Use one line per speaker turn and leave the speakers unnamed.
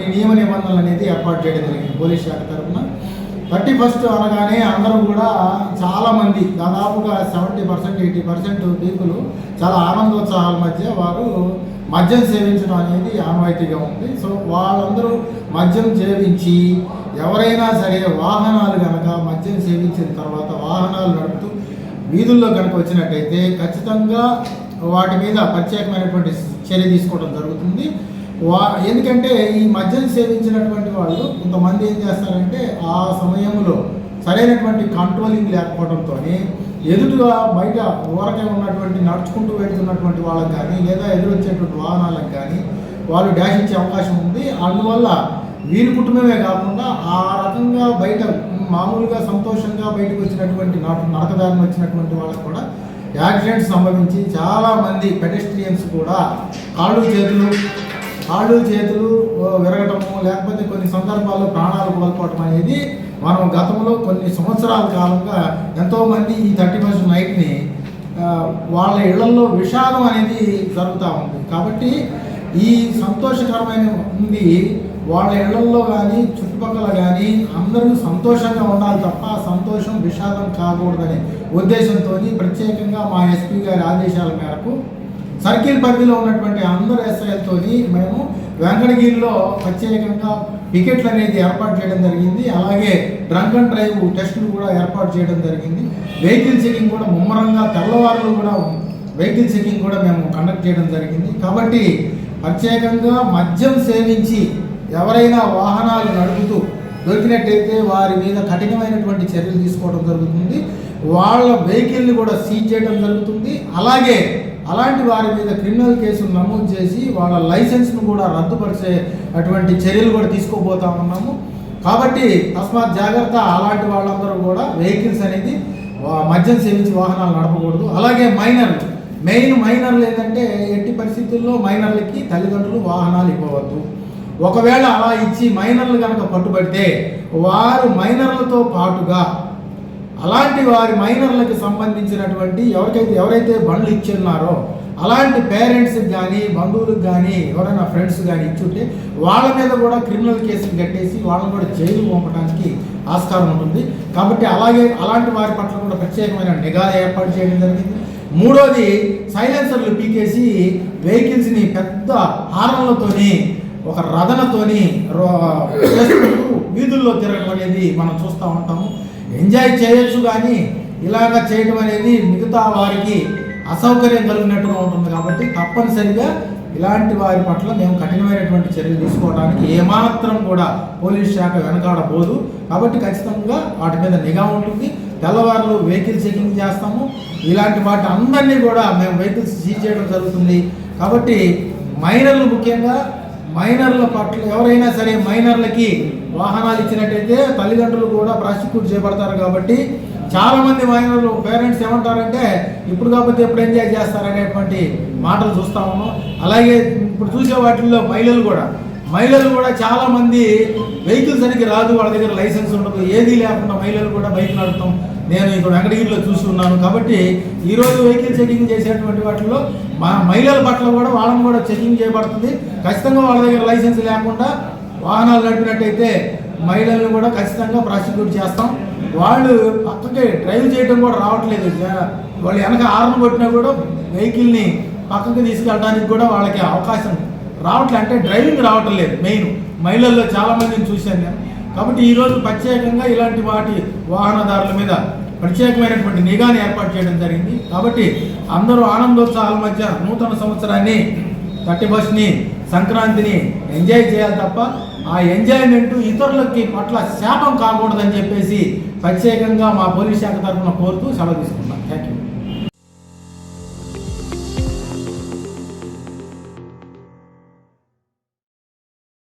కొన్ని నియమ నిబంధనలు అనేది ఏర్పాటు చేయడం జరిగింది పోలీస్ శాఖ తరఫున. థర్టీ ఫస్ట్ అనగానే అందరూ కూడా చాలామంది దాదాపుగా seventy percent eighty percent people చాలా ఆనందోత్సాహాల మధ్య వారు మద్యం సేవించడం అనేది ఆనవాయితీగా ఉంది. సో వాళ్ళందరూ మద్యం సేవించి ఎవరైనా సరే వాహనాలు కనుక మద్యం సేవించిన తర్వాత వాహనాలు నడుపుతూ వీధుల్లో కనుక వచ్చినట్టయితే ఖచ్చితంగా వాటి మీద ప్రత్యేకమైనటువంటి చర్య తీసుకోవడం జరుగుతుంది. వా ఎందుకంటే ఈ మద్యం సేవించినటువంటి వాళ్ళు కొంతమంది ఏం చేస్తారంటే ఆ సమయంలో సరైనటువంటి కంట్రోలింగ్ లేకపోవడంతో ఎదురుగా బయట ఊరకే ఉన్నటువంటి నడుచుకుంటూ వెళ్తున్నటువంటి వాళ్ళకి కానీ లేదా ఎదురొచ్చేటువంటి వాహనాలకు కానీ వాళ్ళు డాష్ ఇచ్చే అవకాశం ఉంది. అందువల్ల వీరి కుటుంబమే కాకుండా ఆ రకంగా బయట మామూలుగా సంతోషంగా బయటకు వచ్చినటువంటి నాటు నడకదారిని వచ్చినటువంటి వాళ్ళకు కూడా యాక్సిడెంట్స్ సంభవించి చాలామంది పెడెస్ట్రియన్స్ కూడా కాళ్ళు చేతులు కాళ్ళు చేతులు విరగటము లేకపోతే కొన్ని సందర్భాల్లో ప్రాణాలు కోల్పోవటం అనేది మనం గతంలో కొన్ని సంవత్సరాల కాలంగా ఎంతోమంది ఈ థర్టీ ఫస్ట్ నైట్ని వాళ్ళ ఇళ్ళలో విషాదం అనేది జరుగుతూ ఉంది. కాబట్టి ఈ సంతోషకరమైన ఉంది వాళ్ళ ఇళ్ళలో కానీ చుట్టుపక్కల కానీ అందరూ సంతోషంగా ఉండాలి తప్ప సంతోషం విషాదం కాకూడదనే ఉద్దేశంతో ప్రత్యేకంగా మా ఎస్పీ గారి ఆదేశాల మేరకు సర్కిల్ పరిధిలో ఉన్నటువంటి అందరు ఎస్ఐలతో మేము వెంకటగిరిలో ప్రత్యేకంగా పికెట్లు అనేది ఏర్పాటు చేయడం జరిగింది. అలాగే డ్రంక్ అండ్ డ్రైవ్ టెస్టులు కూడా ఏర్పాటు చేయడం జరిగింది. వెహికల్ చెకింగ్ కూడా ముమ్మరంగా తెల్లవారులు కూడా వెహికల్ చెకింగ్ కూడా మేము కండక్ట్ చేయడం జరిగింది. కాబట్టి ప్రత్యేకంగా మద్యం సేవించి ఎవరైనా వాహనాలు నడుపుతూ దొరికినట్టయితే వారి మీద కఠినమైనటువంటి చర్యలు తీసుకోవడం జరుగుతుంది. వాళ్ళ వెహికల్ని కూడా సీజ్ చేయడం జరుగుతుంది. అలాగే అలాంటి వారి మీద క్రిమినల్ కేసులు నమోదు చేసి వాళ్ళ లైసెన్స్ను కూడా రద్దుపరిచే అటువంటి చర్యలు కూడా తీసుకోబోతా ఉన్నాము. కాబట్టి తస్మాత్ జాగ్రత్త అలాంటి వాళ్ళందరూ కూడా వెహికల్స్ అనేది మద్యం సేవించి వాహనాలు నడపకూడదు. అలాగే మైనర్లు మెయిన్ మైనర్లు ఏంటంటే ఎట్టి పరిస్థితుల్లో మైనర్లకి తల్లిదండ్రులు వాహనాలు ఇవ్వవద్దు. ఒకవేళ అలా ఇచ్చి మైనర్లు కనుక పట్టుబడితే వారు మైనర్లతో పాటుగా అలాంటి వారి మైనర్లకు సంబంధించినటువంటి ఎవరికైతే ఎవరైతే బండ్లు ఇచ్చిన్నారో అలాంటి పేరెంట్స్కి కానీ బంధువులకు కానీ ఎవరైనా ఫ్రెండ్స్ కానీ ఇచ్చుంటే వాళ్ళ మీద కూడా క్రిమినల్ కేసులు కట్టేసి వాళ్ళని కూడా జైలు పంపడానికి ఆస్కారం ఉంటుంది. కాబట్టి అలాగే అలాంటి వారి పట్ల కూడా ప్రత్యేకమైన నిఘా ఏర్పాటు చేయడం జరిగింది. మూడోది సైలెన్సర్లు పీకేసి వెహికల్స్ని పెద్ద హార్న్లతోని ఒక రథనతోని వీధుల్లో తిరగడం అనేది మనం చూస్తూ ఉంటాము. ఎంజాయ్ చేయొచ్చు కానీ ఇలాగ చేయడం అనేది మిగతా వారికి అసౌకర్యం కలిగినట్టుగా ఉంటుంది కాబట్టి తప్పనిసరిగా ఇలాంటి వారి పట్ల మేము కఠినమైనటువంటి చర్యలు తీసుకోవడానికి ఏమాత్రం కూడా పోలీస్ శాఖ వెనకాడబోదు. కాబట్టి ఖచ్చితంగా వాటి మీద నిఘా ఉంటుంది. తెల్లవారులు వెహికల్ చెకింగ్ చేస్తాము. ఇలాంటి వాటి అందరినీ కూడా మేము వెహికల్స్ సీజ్ చేయడం జరుగుతుంది. కాబట్టి మైనర్లు ముఖ్యంగా మైనర్ల పట్ల ఎవరైనా సరే మైనర్లకి వాహనాలు ఇచ్చినట్టయితే తల్లిదండ్రులు కూడా ప్రాసిక్యూట్ చేయబడతారు కాబట్టి చాలామంది మైనర్లు పేరెంట్స్ ఏమంటారంటే ఇప్పుడు కాకపోతే ఎప్పుడు ఎంజాయ్ చేస్తారనేటువంటి మాటలు చూస్తా ఉన్నాం. అలాగే ఇప్పుడు చూసే వాటిల్లో మహిళలు కూడా మహిళలు కూడా చాలామంది వెహికల్ సరిగ్గా రాదు వాళ్ళ దగ్గర లైసెన్స్ ఉండదు ఏదీ లేకుండా మహిళలు కూడా బైక్ నడుపుతాం. నేను ఇక్కడ వెంకటగిరిలో చూసి ఉన్నాను. కాబట్టి ఈరోజు వెహికల్ చెకింగ్ చేసేటువంటి వాటిలో మా మహిళల పట్ల కూడా వాళ్ళని కూడా చెకింగ్ చేయబడుతుంది. ఖచ్చితంగా వాళ్ళ దగ్గర లైసెన్స్ లేకుండా వాహనాలు నడిపినట్టయితే మహిళలను కూడా ఖచ్చితంగా ప్రాసిక్యూట్ చేస్తాం. వాళ్ళు పక్కకి డ్రైవ్ చేయడం కూడా రావట్లేదు. వాళ్ళు వెనక ఆర్న్ కొట్టినా కూడా వెహికల్ని పక్కకి తీసుకెళ్ళడానికి కూడా వాళ్ళకి అవకాశం రావట్లేదు అంటే డ్రైవింగ్ రావటం లేదు మెయిన్ మహిళల్లో చాలా మందిని చూశాను నేను. కాబట్టి ఈరోజు ప్రత్యేకంగా ఇలాంటి వాటి వాహనదారుల మీద ప్రత్యేకమైనటువంటి నిఘాని ఏర్పాటు చేయడం జరిగింది. కాబట్టి అందరూ ఆనందోత్సాహాల మధ్య నూతన సంవత్సరాన్ని థర్టీ ఫస్ట్ని సంక్రాంతిని ఎంజాయ్ చేయాలి తప్ప ఆ ఎంజాయ్మెంట్ ఇతరులకి పట్ల శాపం కాకూడదని చెప్పేసి ప్రత్యేకంగా మా పోలీస్ శాఖ తరఫున కోరుతూ సెలవు తీసుకుంటాం థ్యాంక్ యూ